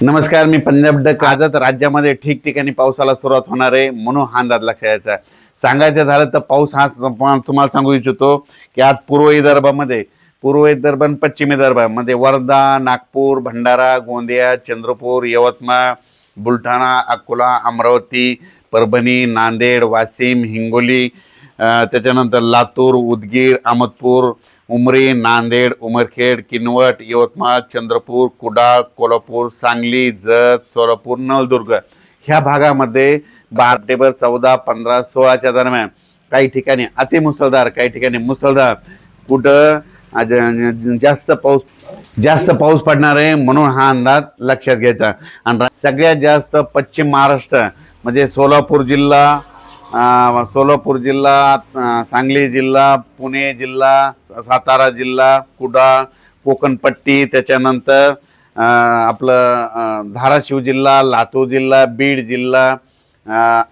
नमस्कार मी पंजाब डक आजच राज्यामध्ये ठिकठिकाणी पावसाला सुरुवात होणार आहे म्हणून हा अंदाज लक्षात यायचा सांगायचं झालं तर पाऊस हा तुम्हाला सांगू इच्छितो की आज पूर्व विदर्भामध्ये पूर्व विदर्भ आणि पश्चिम विदर्भामध्ये वर्धा नागपूर भंडारा गोंदिया चंद्रपूर यवतमाळ बुलढाणा अकोला अमरावती परभणी नांदेड वाशिम हिंगोली त्याच्यानंतर लातूर उदगीर अहमदपूर उमरी नांदेड उमरखेड किनवट यवतमाळ चंद्रपूर कुडाळ कोल्हापूर सांगली जत सोलापूर नळदुर्ग. ह्या भागामध्ये बारा ऑक्टोबर चौदा पंधरा सोळाच्या दरम्यान काही ठिकाणी अतिमुसळधार काही ठिकाणी मुसळधार. कुठं? जास्त पाऊस जास्त पाऊस पडणार आहे म्हणून हा अंदाज लक्षात घ्यायचा. आणि सगळ्यात जास्त पश्चिम महाराष्ट्र म्हणजे सोलापूर जिल्हा सोलापूर जिल्हा सांगली जिल्हा पुणे जिल्हा सातारा जिल्हा कुडा कोकणपट्टी त्याच्यानंतर आपलं धाराशिव जिल्हा लातूर जिल्हा बीड जिल्हा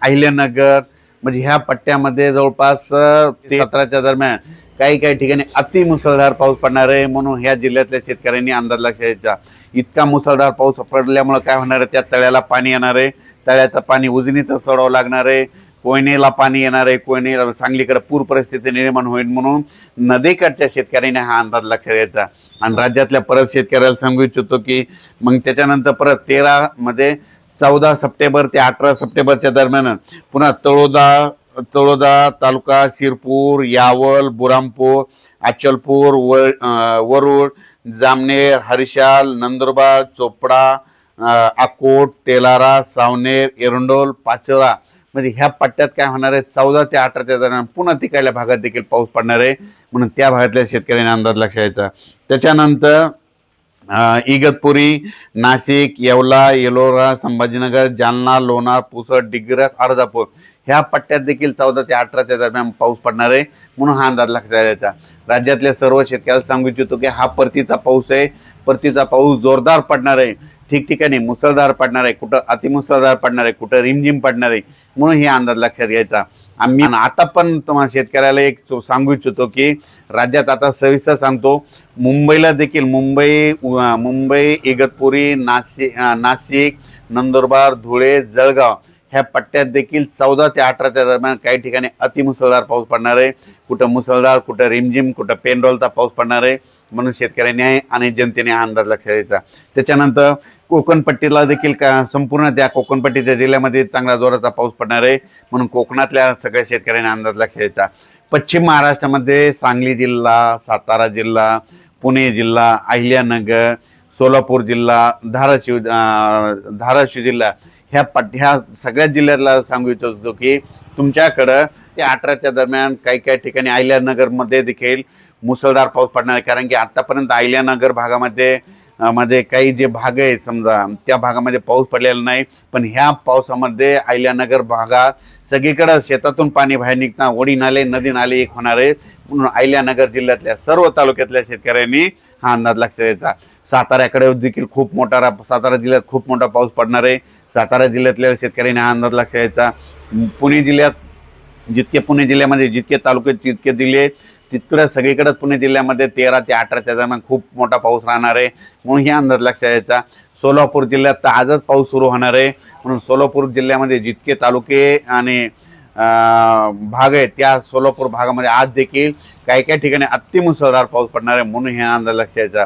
अहिल्यानगर म्हणजे ह्या पट्ट्यामध्ये जवळपास ते सतराच्या दरम्यान काही काही ठिकाणी अति मुसळधार पाऊस पडणार आहे म्हणून ह्या जिल्ह्यातल्या शेतकऱ्यांनी अंदाज लक्षात घ्यायचा इतका मुसळधार पाऊस पडल्यामुळे काय होणार आहे? त्या तळ्याला पाणी येणार आहे. तळ्याचं पाणी उजनीचं सोडावं लागणार आहे. कोयनेला पाणी येणार आहे कोयने सांगलीकडे पूर परिस्थिती निर्माण होईल म्हणून नदीकडच्या शेतकऱ्यांनी हा अंदाज लक्षात घ्यायचा. आणि राज्यातल्या परत शेतकऱ्याला सांगू इच्छितो की मग त्याच्यानंतर परत तेरा मध्ये चौदा सप्टेंबर ते अठरा सप्टेंबरच्या दरम्यान पुन्हा तळोदा तळोदा तालुका शिरपूर यावल बुरामपूर अचलपूर व वरुड जामनेर हरिशाल नंदुरबार चोपडा अकोट तेलारा सावनेर एरंडोल पाचोरा म्हणजे ह्या पट्ट्यात काय होणार आहे? चौदा ते अठराच्या दरम्यान पुन्हा तिकडल्या भागात देखील पाऊस पडणार आहे. म्हणून त्या भागातल्या शेतकऱ्यांनी अंदाज लक्षात द्यायचा त्याच्यानंतर इगतपुरी नाशिक येवला येलोरा संभाजीनगर जालना लोणार पुसद डिग्रस अर्धापूर ह्या पट्ट्यात देखील चौदा ते अठराच्या दरम्यान पाऊस पडणार आहे. म्हणून हा अंदाज लक्षात द्यायचा राज्यातल्या सर्व शेतकऱ्याला सांगू इच्छितो की हा परतीचा पाऊस आहे. परतीचा पाऊस जोरदार पडणार आहे. ठिकठिकाणी मुसळधार पडणार आहे कुठं अतिमुसळधार पडणार आहे कुठं रिमझिम पडणार आहे म्हणून हे अंदाज लक्षात घ्यायचा. आम्ही आता पण तुम्हाला शेतकऱ्याला एक सांगू इच्छितो की राज्यात आता सविस्तर सांगतो मुंबईला देखील मुंबई मुंबई इगतपुरी नाशिक नाशिक नंदुरबार धुळे जळगाव ह्या पट्ट्यात देखील चौदा ते अठराच्या दरम्यान काही ठिकाणी अतिमुसळधार पाऊस पडणार आहे. कुठं मुसळधार कुठं रिमझिम कुठं पेनरोलचा पाऊस पडणार आहे म्हणून शेतकऱ्यांनी आणि जनतेने हा अंदाज लक्षात द्यायचा त्याच्यानंतर कोकणपट्टीला देखील का संपूर्ण त्या कोकणपट्टीच्या जिल्ह्यामध्ये चांगला जोराचा पाऊस पडणार आहे. म्हणून कोकणातल्या सगळ्या शेतकऱ्यांनी अंदाज लक्षात द्यायचा पश्चिम महाराष्ट्रामध्ये सांगली जिल्हा सातारा जिल्हा पुणे जिल्हा अहिल्यानगर सोलापूर जिल्हा धाराशिव धाराशिव जिल्हा ह्या पट ह्या सगळ्या जिल्ह्यातला सांगू इच्छितो की तुमच्याकडं ते अठराच्या दरम्यान काही काही ठिकाणी अहिल्यानगरमध्ये देखील मुसळधार पाऊस पडणार आहे. कारण की आत्तापर्यंत अहिल्यानगर भागामध्ये मध्ये काही जे भाग आहे समजा त्या भागामध्ये पाऊस पडलेला नाही पण ह्या पावसामध्ये अहिल्यानगर भागात सगळीकडं शेतातून पाणी बाहेर निघता ओढी नाले नदी नाले एक होणार आहे म्हणून अहिल्यानगर जिल्ह्यातल्या सर्व तालुक्यातल्या शेतकऱ्यांनी हा अंदाज लक्षात द्यायचा साताऱ्याकडे देखील खूप मोठा रा- सातारा जिल्ह्यात खूप मोठा पाऊस पडणार आहे. सातारा जिल्ह्यातल्या शेतकऱ्यांनी हा अंदाज लक्षात द्यायचा पुणे जिल्ह्यात जितके पुणे जिल्ह्यामध्ये जितके तालुके तितके जिल्हे तिकडं सगळीकडे पुणे जिल्ह्यामध्ये तेरा ते अठराच्या दरम्यान खूप मोठा पाऊस राहणार आहे. म्हणून हे अंदाज लक्षात यायचा सोलापूर जिल्ह्यात तर आजच पाऊस सुरू होणार आहे. म्हणून सोलापूर जिल्ह्यामध्ये जितके तालुके आणि भाग आहे त्या सोलापूर भागामध्ये आज देखील काही काही ठिकाणी अतिमुसळधार पाऊस पडणार आहे. म्हणून हे अंदाज लक्षात यायचा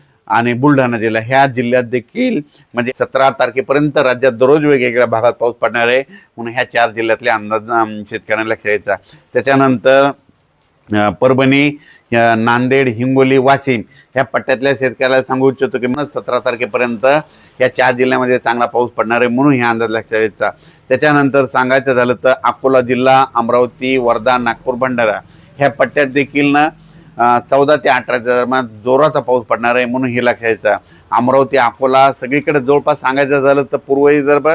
आणि बुलढाणा जिल्हा. ह्या जिल्ह्यात देखील म्हणजे सतरा तारखेपर्यंत राज्यात दररोज वेगवेगळ्या भागात पाऊस पडणार आहे. म्हणून ह्या चार जिल्ह्यातल्या अंदाज शेतकऱ्यांना लक्षात द्यायचा त्याच्यानंतर परभणी नांदेड हिंगोली वाशिम ह्या पट्ट्यातल्या शेतकऱ्याला सांगू इच्छितो की मग सतरा तारखेपर्यंत या चार जिल्ह्यामध्ये चांगला पाऊस पडणार आहे म्हणून ह्या अंदाज लक्षात यायचा त्याच्यानंतर सांगायचं झालं तर अकोला जिल्हा अमरावती वर्धा नागपूर भंडारा ह्या पट्ट्यात देखील ना चौदा ते अठराच्या दरम्यान जोराचा पाऊस पडणार आहे म्हणून हे लक्षात यायचं अमरावती अकोला सगळीकडे जवळपास सांगायचं झालं तर पूर्व विदर्भ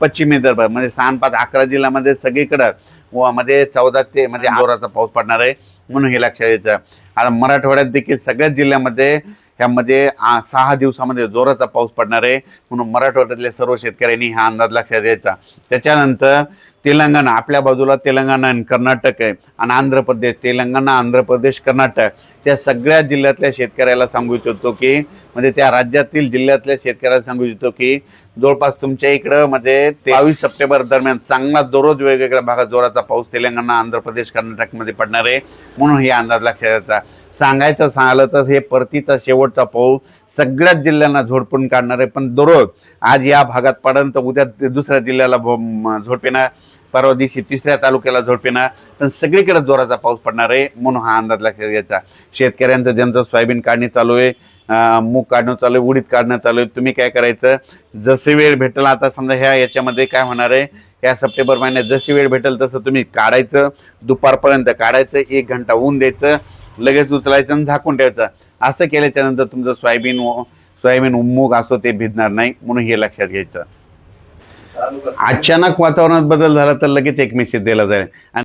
पश्चिम विदर्भ म्हणजे सहा पाच अकरा जिल्ह्यामध्ये सगळीकडं व मध्ये चौदा ते म्हणजे जोराचा पाऊस पडणार आहे म्हणून हे लक्षात यायचं आता मराठवाड्यात देखील सगळ्याच जिल्ह्यामध्ये ह्यामध्ये सहा दिवसामध्ये जोराचा पाऊस पडणार आहे म्हणून मराठवाड्यातल्या सर्व शेतकऱ्यांनी हा अंदाज लक्षात द्यायचा त्याच्यानंतर तेलंगणा आपल्या बाजूला तेलंगणा आणि कर्नाटक आहे आणि आंध्र प्रदेश तेलंगणा आंध्र प्रदेश कर्नाटक. त्या सगळ्या जिल्ह्यातल्या शेतकऱ्याला सांगू इच्छितो की म्हणजे त्या राज्यातील जिल्ह्यातल्या शेतकऱ्याला सांगू इच्छितो की जवळपास तुमच्या इकडं मध्ये बावीस सप्टेंबर दरम्यान चांगला दररोज वेगवेगळ्या भागात जोराचा पाऊस तेलंगणा आंध्र प्रदेश कर्नाटकमध्ये पडणार आहे. म्हणून हे अंदाज लक्षात येतात सांगायचं सांगलं तर हे परतीचा शेवटचा पाऊस सगळ्याच जिल्ह्यांना झोडपून काढणार आहे. पण दररोज आज या भागात पडन तर उद्या ते दुसऱ्या जिल्ह्याला भो- झोडपेना परवा दिवशी तिसऱ्या तालुक्याला झोडपेना पण सगळीकडे जोराचा पाऊस पडणार आहे म्हणून हा अंदाज लक्षात घ्यायचा. शेतकऱ्यांचं ज्यांचं सोयाबीन काढणी चालू आहे मूग काढणं चालू आहे उडीद काढणं चालू आहे तुम्ही काय करायचं? जसे वेळ भेटेल आता समजा ह्या याच्यामध्ये काय होणार आहे? या सप्टेंबर महिन्यात जशी वेळ भेटेल तसं तुम्ही काढायचं. दुपारपर्यंत काढायचं. एक घंटा ऊन द्यायचं. लगेच उचलायचं आणि झाकून ठेवायचं. असं केल्याच्यानंतर तुमचं सोयाबीन सोयाबीन मूग असो ते भिजणार नाही म्हणून हे लक्षात घ्यायचं. अचानक वातावरणात बदल झाला तर लगेच एक मेसेज दिला जाईल.